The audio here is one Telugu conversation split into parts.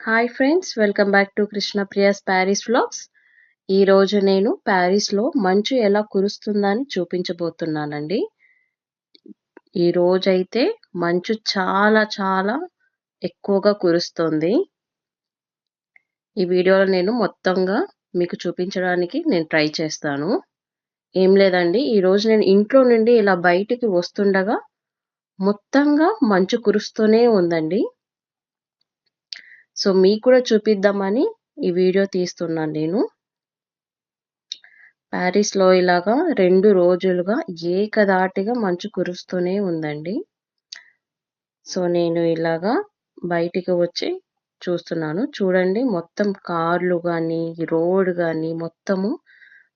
Hi friends welcome back to Krishna Priya's Paris vlogs ఈరోజు నేను ప్యారిస్లో మంచు ఎలా కురుస్తుందని చూపించబోతున్నానండి. ఈ రోజైతే మంచు చాలా చాలా ఎక్కువగా కురుస్తుంది. ఈ వీడియోలో నేను మొత్తంగా మీకు చూపించడానికి నేను ట్రై చేస్తాను. ఏం లేదండి ఈరోజు నేను ఇంట్లో నుండి ఇలా బయటికి వస్తుండగా మొత్తంగా మంచు కురుస్తూనే ఉందండి. సో మీకు కూడా చూపిద్దామని ఈ వీడియో తీస్తున్నాను నేను. ప్యారిస్లో ఇలాగా రెండు రోజులుగా ఏకదాటిగా మంచు కురుస్తూనే ఉందండి. సో నేను ఇలాగా బయటికి వచ్చి చూస్తున్నాను. చూడండి మొత్తం కార్లు కానీ రోడ్ కానీ మొత్తము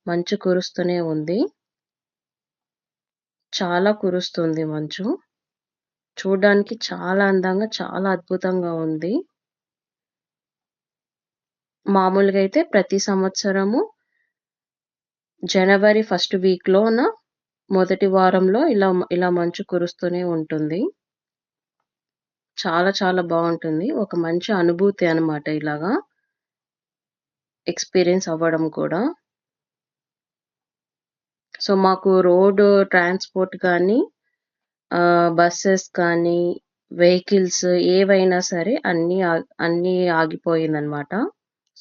మంచు కురుస్తూనే ఉంది. చాలా కురుస్తుంది మంచు. చూడడానికి చాలా అందంగా చాలా అద్భుతంగా ఉంది. మామూలుగా అయితే ప్రతి సంవత్సరము జనవరి ఫస్ట్ వీక్లోన మొదటి వారంలో ఇలా ఇలా మంచు కురుస్తూనే ఉంటుంది. చాలా చాలా బాగుంటుంది. ఒక మంచి అనుభూతి అనమాట ఇలాగా. ఎక్స్పీరియన్స్ అవ్వడం కూడా. సో మాకు రోడ్ ట్రాన్స్పోర్ట్ కానీ బస్సెస్ కానీ వెహికల్స్ ఏవైనా సరే అన్నీ అన్నీ ఆగిపోయిందనమాట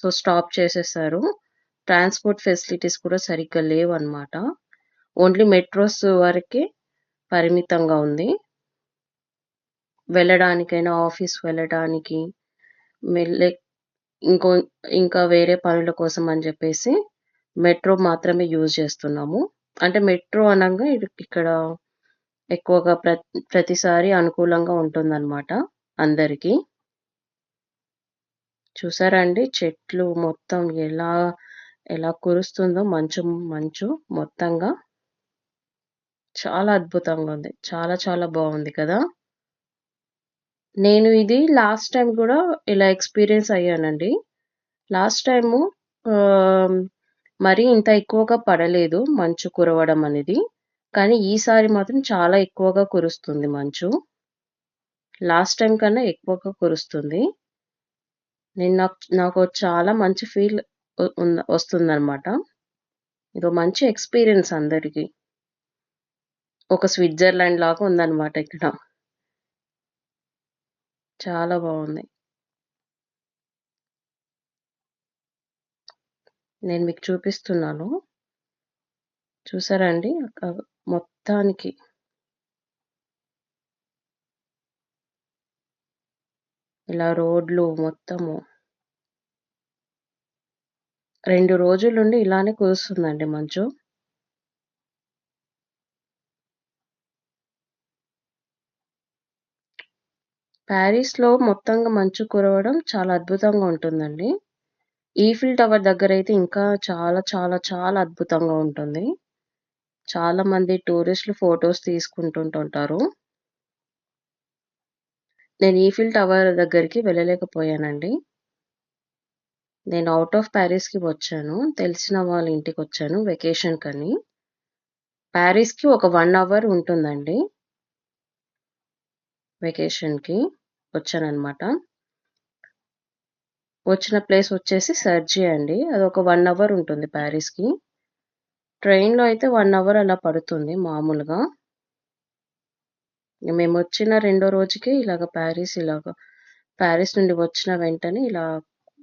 సో స్టాప్ చేసేసారు. ట్రాన్స్పోర్ట్ ఫెసిలిటీస్ కూడా సరిగ్గా లేవు అనమాట ఓన్లీ మెట్రోస్ వరకే పరిమితంగా ఉంది. వెళ్ళడానికైనా ఆఫీస్ వెళ్ళడానికి మెల్లె ఇంకో ఇంకా వేరే పనుల కోసం అని చెప్పేసి మెట్రో మాత్రమే యూజ్ చేస్తున్నాము. అంటే మెట్రో అనగా ఇక్కడ ఎక్కువగా ప్ర ప్రతిసారి అనుకూలంగా ఉంటుందన్నమాట అందరికీ. చూసారా అండి చెట్లు మొత్తం ఎలా ఎలా కురుస్తుందో మంచు మంచు మొత్తంగా. చాలా అద్భుతంగా ఉంది. చాలా చాలా బాగుంది కదా? నేను ఇది లాస్ట్ టైం కూడా ఇలా ఎక్స్పీరియన్స్ అయ్యానండి. లాస్ట్ టైము మరీ ఇంత ఎక్కువగా పడలేదు మంచు కురవడం అనేది. కానీ ఈసారి మాత్రం చాలా ఎక్కువగా కురుస్తుంది మంచు. లాస్ట్ టైం కన్నా ఎక్కువగా కురుస్తుంది. నేను నాకు నాకు చాలా మంచి ఫీల్ వస్తుందన్నమాట. ఇది మంచి ఎక్స్పీరియన్స్ అందరికీ. ఒక స్విట్జర్లాండ్ లాగా ఉందన్నమాట ఇక్కడ. చాలా బాగుంది. నేను మీకు చూపిస్తున్నాను. చూసారా అండి? మొత్తానికి ఇలా రోడ్లు మొత్తము. రెండు రోజుల నుండి ఇలానే కురుస్తుందండి మంచు. ప్యారిస్లో మొత్తంగా మంచు కురవడం చాలా అద్భుతంగా ఉంటుందండి. ఈఫిల్ టవర్ దగ్గర అయితే ఇంకా చాలా చాలా చాలా అద్భుతంగా ఉంటుంది. చాలా మంది టూరిస్టులు ఫొటోస్ తీసుకుంటుంటుంటారు. నేను ఈఫిల్ టవర్ దగ్గరికి వెళ్ళలేకపోయానండి. నేను అవుట్ ఆఫ్ ప్యారిస్కి వచ్చాను. తెలిసిన వాళ్ళ ఇంటికి వచ్చాను వెకేషన్ కని. ప్యారిస్కి ఒక వన్ అవర్ ఉంటుందండి. వెకేషన్కి వచ్చానమాట వచ్చిన ప్లేస్ వచ్చేసి సర్జీ అండి. అది ఒక వన్ అవర్ ఉంటుంది ప్యారిస్కి ట్రైన్లో అయితే వన్ అవర్ అలా పడుతుంది మామూలుగా. మేము వచ్చిన రెండో రోజుకి ఇలాగ ప్యారిస్ ఇలాగ ప్యారిస్ నుండి వచ్చిన వెంటనే ఇలా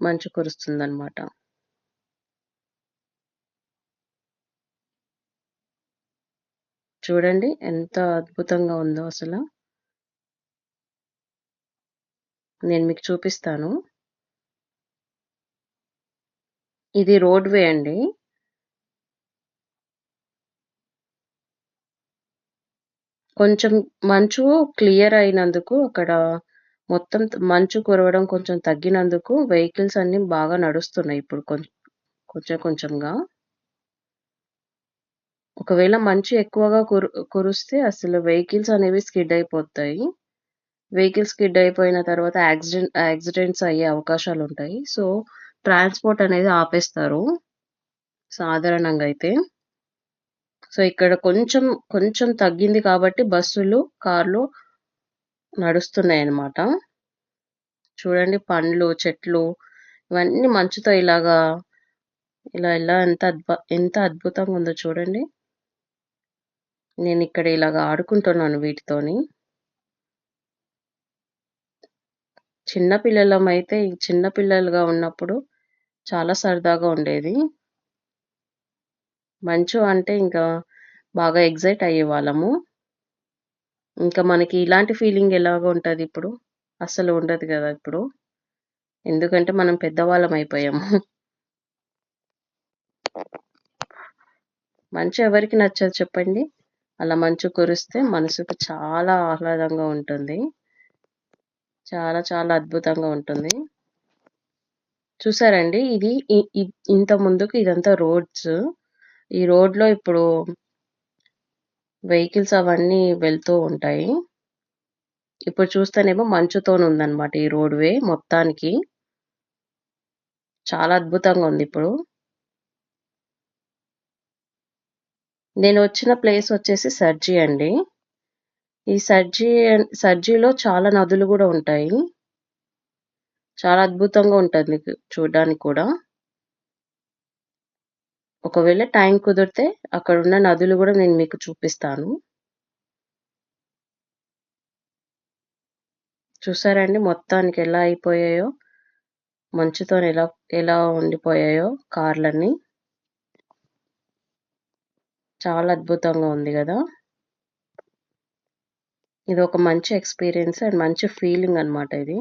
మంచు కురుస్తుందన్నమాట. చూడండి ఎంత అద్భుతంగా ఉందో అసలు. నేను మీకు చూపిస్తాను. ఇది రోడ్వే అండి. కొంచెం మంచు క్లియర్ అయినందుకు అక్కడ మొత్తం మంచు కురవడం కొంచెం తగ్గినందుకు వెహికల్స్ అన్ని బాగా నడుస్తున్నాయి ఇప్పుడు కొంచెం కొంచెం కొంచెంగా. ఒకవేళ మంచు ఎక్కువగా కురు కురిస్తే అసలు వెహికల్స్ అనేవి స్కిడ్ అయిపోతాయి. వెహికల్స్ స్కిడ్ అయిపోయిన తర్వాత యాక్సిడెంట్ యాక్సిడెంట్స్ అయ్యే అవకాశాలు ఉంటాయి. సో ట్రాన్స్పోర్ట్ అనేది ఆపేస్తారు. సాధారణంగా అయితే. సో ఇక్కడ కొంచెం కొంచెం తగ్గింది కాబట్టి బస్సులు కార్లు నడుస్తున్నాయి అన్నమాట చూడండి పండ్లు, చెట్లు ఇవన్నీ మంచుతో ఇలాగా ఇలా ఇలా ఎంత అద్భు ఎంత అద్భుతంగా ఉందో చూడండి. నేను ఇక్కడ ఇలాగ ఆడుకుంటున్నాను వీటితోని. చిన్నపిల్లలం అయితే చిన్నపిల్లలుగా ఉన్నప్పుడు చాలా సరదాగా ఉండేది. మంచు అంటే ఇంకా బాగా ఎక్సైట్ అయ్యేవాళ్ళము. ఇంకా మనకి ఇలాంటి ఫీలింగ్ ఎలాగ ఉంటుంది ఇప్పుడు? అస్సలు ఉండదు కదా ఇప్పుడు. ఎందుకంటే మనం పెద్దవాళ్ళం అయిపోయాము. మంచు ఎవరికి నచ్చదు చెప్పండి? అలా మంచు కురిస్తే మనసుకు చాలా ఆహ్లాదంగా ఉంటుంది. చాలా చాలా అద్భుతంగా ఉంటుంది. చూసారండి ఇది ఇంత ముందుకు ఇదంతా రోడ్స్. ఈ రోడ్‌లో ఇప్పుడు వెహికల్స్ అవన్నీ వెళ్తూ ఉంటాయి. ఇప్పుడు చూస్తేనేమో మంచుతోనుందనమాట ఈ రోడ్ వే మొత్తానికి. చాలా అద్భుతంగా ఉంది ఇప్పుడు నేను వచ్చిన ప్లేస్ వచ్చేసి సర్జీ అండి. ఈ సర్జీ సర్జీలో చాలా నదులు కూడా ఉంటాయి. చాలా అద్భుతంగా ఉంటుంది చూడ్డానికి కూడా. ఒకవేళ టైం కుదిరితే అక్కడున్న నదులు కూడా నేను మీకు చూపిస్తాను. చూసారా అండి మొత్తానికి ఎలా అయిపోయాయో? మంచుతోని ఎలా ఎలా ఉండిపోయాయో కార్‌లన్నీ. చాలా అద్భుతంగా ఉంది కదా ఇది ఒక మంచి ఎక్స్‌పీరియన్స్ అండ్ మంచి ఫీలింగ్ అన్నమాట ఇది.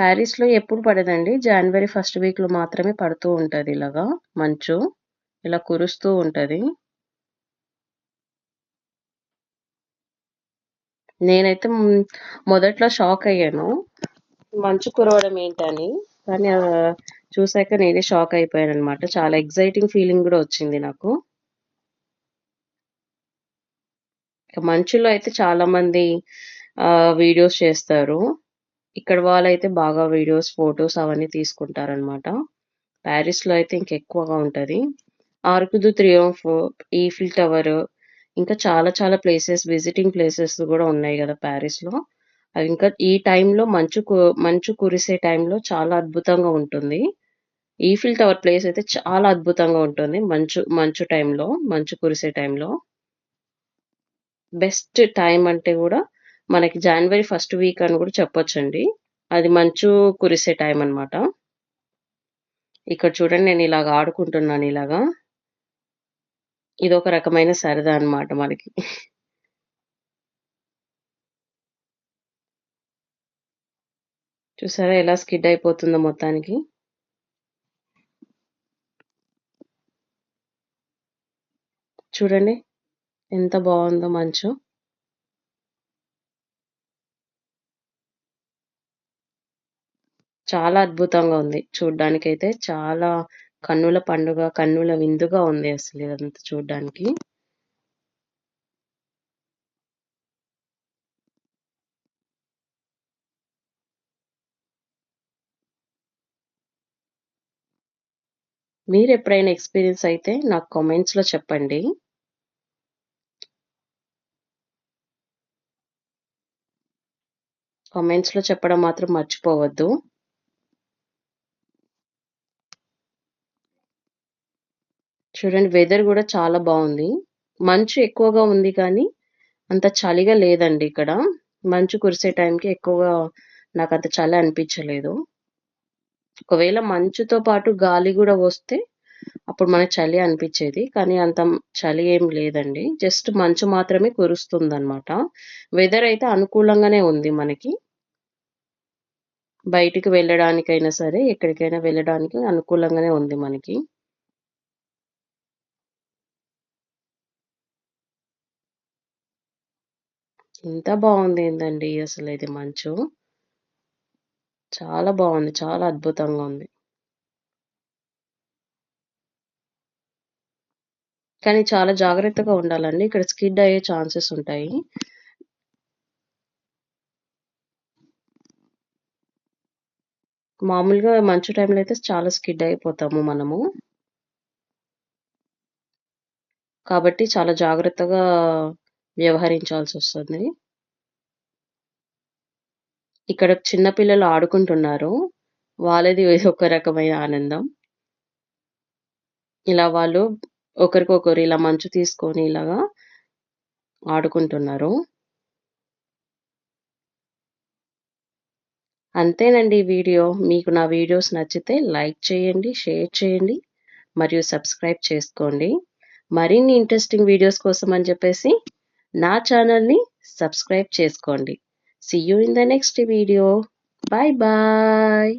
ప్యారిస్లో ఎప్పుడు పడదండి. జనవరి ఫస్ట్ వీక్‌లో మాత్రమే పడుతూ ఉంటుంది ఇలాగా మంచు. ఇలా కురుస్తూ ఉంటుంది నేనైతే మొదట్లో షాక్ అయ్యాను. మంచు కురవడం ఏంటని. కానీ చూసాక నేనే షాక్ అయిపోయాననమాట. చాలా ఎగ్జైటింగ్ ఫీలింగ్ కూడా వచ్చింది నాకు. మంచులో అయితే చాలా మంది వీడియోస్ చేస్తారు. ఇక్కడ వాళ్ళైతే బాగా వీడియోస్, ఫోటోస్ అవన్నీ తీసుకుంటారనమాట. ప్యారిస్లో అయితే ఇంకెక్కువగా ఉంటుంది Arc de Triomphe, Eiffel tower ఇంకా చాలా చాలా ప్లేసెస్ విజిటింగ్ ప్లేసెస్ కూడా ఉన్నాయి కదా ప్యారిస్లో అవి ఇంకా ఈ టైంలో మంచు కు మంచు కురిసే టైంలో చాలా అద్భుతంగా ఉంటుంది. ఈఫిల్ టవర్ ప్లేస్ అయితే చాలా అద్భుతంగా ఉంటుంది. మంచు మంచు టైంలో, మంచు కురిసే టైంలో. బెస్ట్ టైం అంటే కూడా మనకి జనవరి ఫస్ట్ వీక్ అని కూడా చెప్పొచ్చండి. అది మంచు కురిసే టైం అన్నమాట. ఇక్కడ చూడండి నేను ఇలాగ ఆడుకుంటున్నాను ఇలాగా. ఇది ఒక రకమైన సరదా అన్నమాట మనకి. చూసారా ఎలా స్కిడ్ అయిపోతుందో మొత్తానికి? చూడండి. ఎంత బాగుందో మంచు. చాలా అద్భుతంగా ఉంది. చూడ్డానికైతే చాలా కన్నుల పండుగ, కన్నుల విందుగా ఉంది అసలు ఇదంతా చూడ్డానికి. మీరెప్పుడైనా ఎక్స్‌పీరియన్స్ అయితే నాకు కామెంట్స్‌లో చెప్పండి. కామెంట్స్‌లో చెప్పడం మాత్రం మర్చిపోవద్దు. చూడండి వెదర్ కూడా చాలా బాగుంది మంచు ఎక్కువగా ఉంది కానీ, అంత చలిగా లేదండి ఇక్కడ. మంచు కురిసే టైంకి ఎక్కువగా నాకు అంత చలి అనిపించలేదు. ఒకవేళ మంచుతో పాటు గాలి కూడా వస్తే, అప్పుడు మనకు చలి అనిపించేది కానీ అంత చలి ఏం లేదండి. జస్ట్ మంచు మాత్రమే కురుస్తుంది అనమాట వెదర్ అయితే అనుకూలంగానే ఉంది మనకి. బయటికి వెళ్ళడానికైనా సరే, ఎక్కడికైనా వెళ్ళడానికి అనుకూలంగానే ఉంది మనకి. ఎంత అసలు ఇది మంచు. చాలా బాగుంది చాలా అద్భుతంగా ఉంది. కానీ చాలా జాగ్రత్తగా ఉండాలండి. ఇక్కడ స్కిడ్ అయ్యే ఛాన్సెస్ ఉంటాయి. మామూలుగా మంచు టైంలో అయితే చాలా స్కిడ్ అయిపోతాము మనము. కాబట్టి చాలా జాగ్రత్తగా వ్యవహరించాల్సి వస్తుంది ఇక్కడ చిన్నపిల్లలు ఆడుకుంటున్నారు. వాళ్ళది ఒక రకమైన ఆనందం. ఇలా వాళ్ళు ఒకరికొకరు ఇలా మంచు తీసుకొని ఇలాగా ఆడుకుంటున్నారు. అంతేనండి వీడియో. మీకు నా వీడియోస్ నచ్చితే లైక్ చేయండి, షేర్ చేయండి మరియు సబ్స్క్రైబ్ చేసుకోండి. మరిన్ని ఇంట్రెస్టింగ్ వీడియోస్ కోసం అని చెప్పేసి నా ఛానల్‌ని సబ్స్క్రైబ్ చేసుకోండి. See you in the next video. Bye bye.